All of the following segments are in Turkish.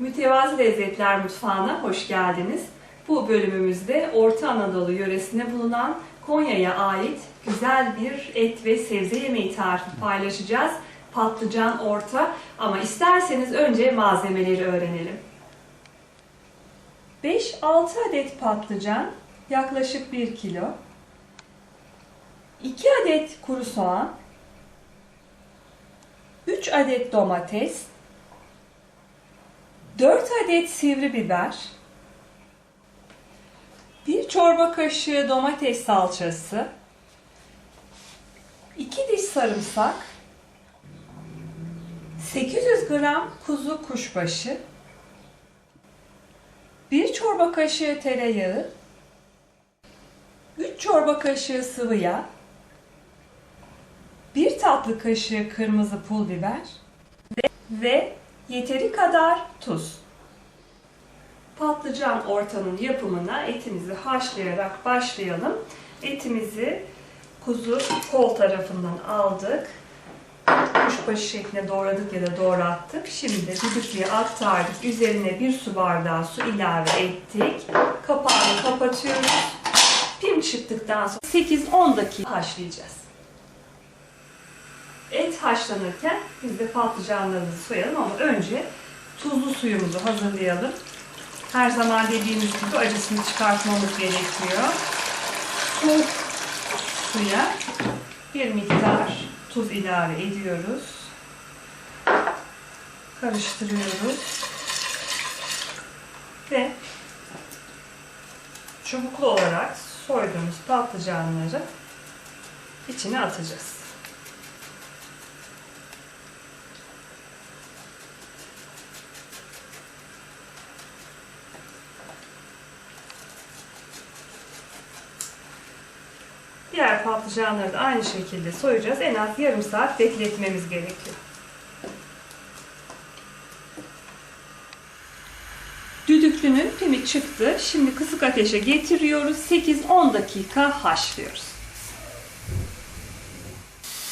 Mütevazi Lezzetler Mutfağı'na hoş geldiniz. Bu bölümümüzde Orta Anadolu yöresinde bulunan Konya'ya ait güzel bir et ve sebze yemeği tarifi paylaşacağız. Patlıcan orta ama isterseniz önce malzemeleri öğrenelim. 5-6 adet patlıcan, yaklaşık 1 kilo. 2 adet kuru soğan, 3 adet domates, 4 adet sivri biber, 1 çorba kaşığı domates salçası, 2 diş sarımsak, 800 gram kuzu kuşbaşı, 1 çorba kaşığı tereyağı, 3 çorba kaşığı sıvı yağ, 1 tatlı kaşığı kırmızı pul biber ve, yeteri kadar tuz. Patlıcan ortanın yapımına etimizi haşlayarak başlayalım. Etimizi kuzu kol tarafından aldık. Kuşbaşı şeklinde doğradık ya da doğrattık. Şimdi düdüklüye aktardık. Üzerine bir su bardağı su ilave ettik. Kapağını kapatıyoruz. Pim çıktıktan sonra 8-10 dakika haşlayacağız. Et haşlanırken biz de patlıcanlarımızı soyalım ama önce tuzlu suyumuzu hazırlayalım. Her zaman dediğimiz gibi acısını çıkartmamız gerekiyor. Soğuk suya bir miktar tuz ilave ediyoruz. Karıştırıyoruz. Ve çubuklu olarak soyduğumuz patlıcanları içine atacağız. Diğer patlıcanları da aynı şekilde soyacağız. En az yarım saat bekletmemiz gerekiyor. Düdüklünün pimi çıktı. Şimdi kısık ateşe getiriyoruz. 8-10 dakika haşlıyoruz.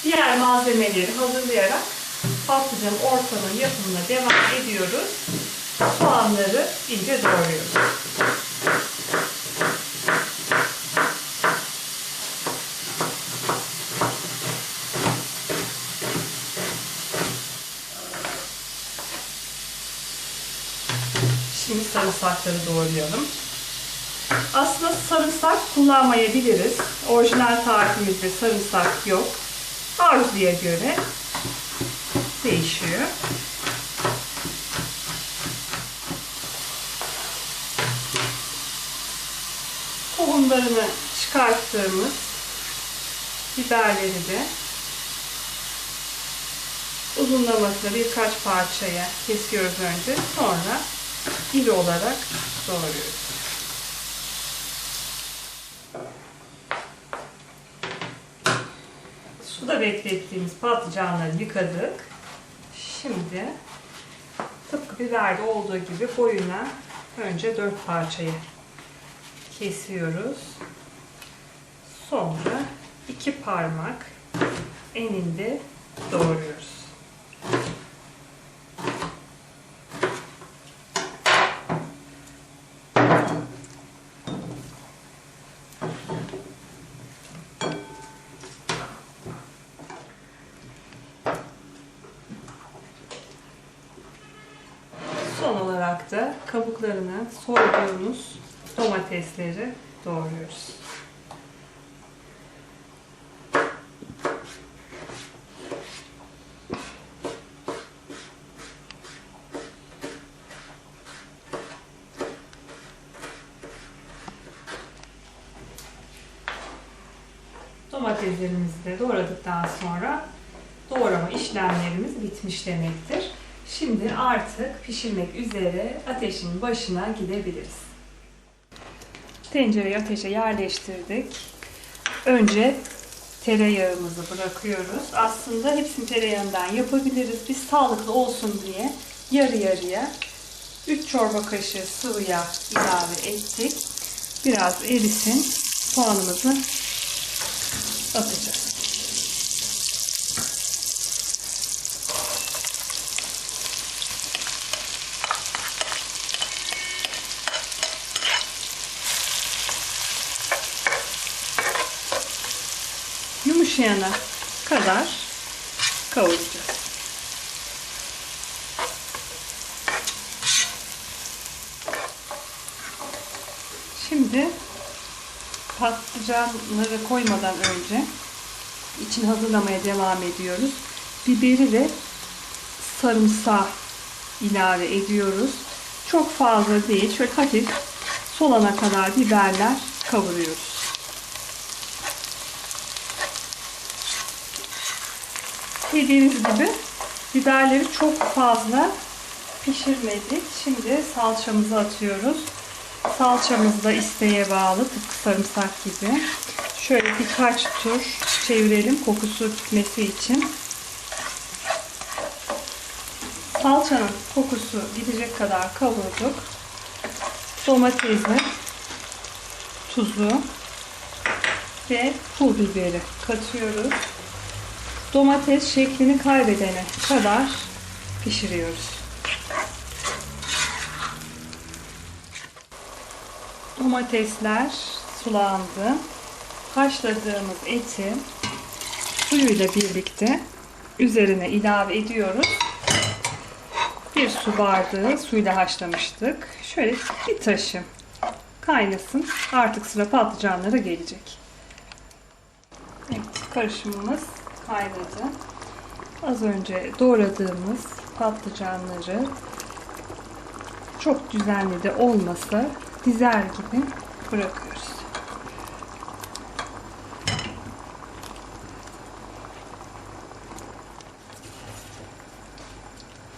Diğer malzemeleri hazırlayarak patlıcan ortanın yapımına devam ediyoruz. Soğanları ince doğruyoruz. Şimdi sarımsakları doğrayalım. Aslında sarımsak kullanmayabiliriz. Orijinal tarifimizde sarımsak yok. Arzuya göre değişiyor. Tohumlarını çıkarttığımız biberleri de uzunlamasına birkaç parçaya kesiyoruz önce. Sonra iri olarak doğruyoruz. Suda beklettiğimiz patlıcanları yıkadık. Şimdi tıpkı biberde olduğu gibi boyuna önce dört parçaya kesiyoruz. Sonra iki parmak eninde doğruyoruz. Son olarak da kabuklarını soyduğumuz domatesleri doğruyoruz. Domateslerimizi de doğradıktan sonra doğrama işlemlerimiz bitmiş demektir. Şimdi artık pişirmek üzere ateşin başına gidebiliriz. Tencereyi ateşe yerleştirdik. Önce tereyağımızı bırakıyoruz. Aslında hepsini tereyağından yapabiliriz. Biz sağlıklı olsun diye yarı yarıya 3 çorba kaşığı sıvı yağ ilave ettik. Biraz erisin. Soğanımızı atacağız. Yumuşayana kadar kavuracağız. Şimdi patlıcanları koymadan önce için hazırlamaya devam ediyoruz. Biberi ve sarımsağı ilave ediyoruz. Çok fazla değil, şöyle hafif solana kadar biberler kavuruyoruz. Dediğimiz gibi biberleri çok fazla pişirmedik. Şimdi salçamızı atıyoruz. Salçamız da isteğe bağlı tıpkı sarımsak gibi. Şöyle birkaç tur çevirelim kokusu gitmesi için. Salçanın kokusu gidecek kadar kavurduk. Domatesi, tuzu ve pul biberi katıyoruz. Domates şeklini kaybedene kadar pişiriyoruz. Domatesler sulandı. Haşladığımız eti suyuyla birlikte üzerine ilave ediyoruz. Bir su bardağı suyla haşlamıştık. Şöyle bir taşım kaynasın. Artık sıra patlıcanlara gelecek. Evet, karışımımız kaynadı. Az önce doğradığımız patlıcanları çok düzenli de olmasa dizer gibi bırakıyoruz.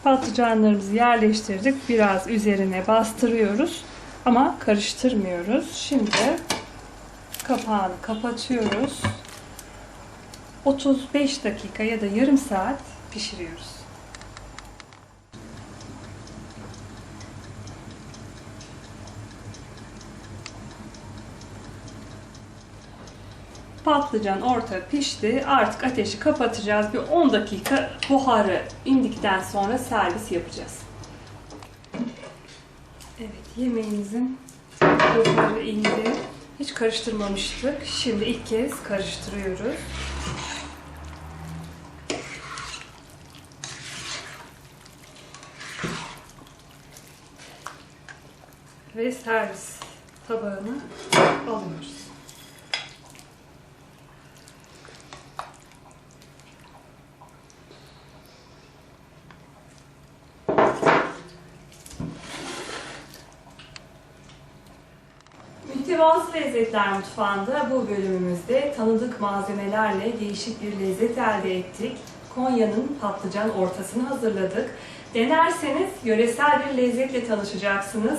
Patlıcanlarımızı yerleştirdik. Biraz üzerine bastırıyoruz ama karıştırmıyoruz. Şimdi kapağını kapatıyoruz. 35 dakika ya da yarım saat pişiriyoruz. Patlıcan orta pişti. Artık ateşi kapatacağız. Bir 10 dakika buharı indikten sonra servis yapacağız. Evet, yemeğimizin buharı indi. Hiç karıştırmamıştık. Şimdi ilk kez karıştırıyoruz. Ve servis tabağına alıyoruz. Mütevazı Lezzetler Mutfağı'nda bu bölümümüzde tanıdık malzemelerle değişik bir lezzet elde ettik. Konya'nın patlıcan ortasını hazırladık. Denerseniz yöresel bir lezzetle tanışacaksınız.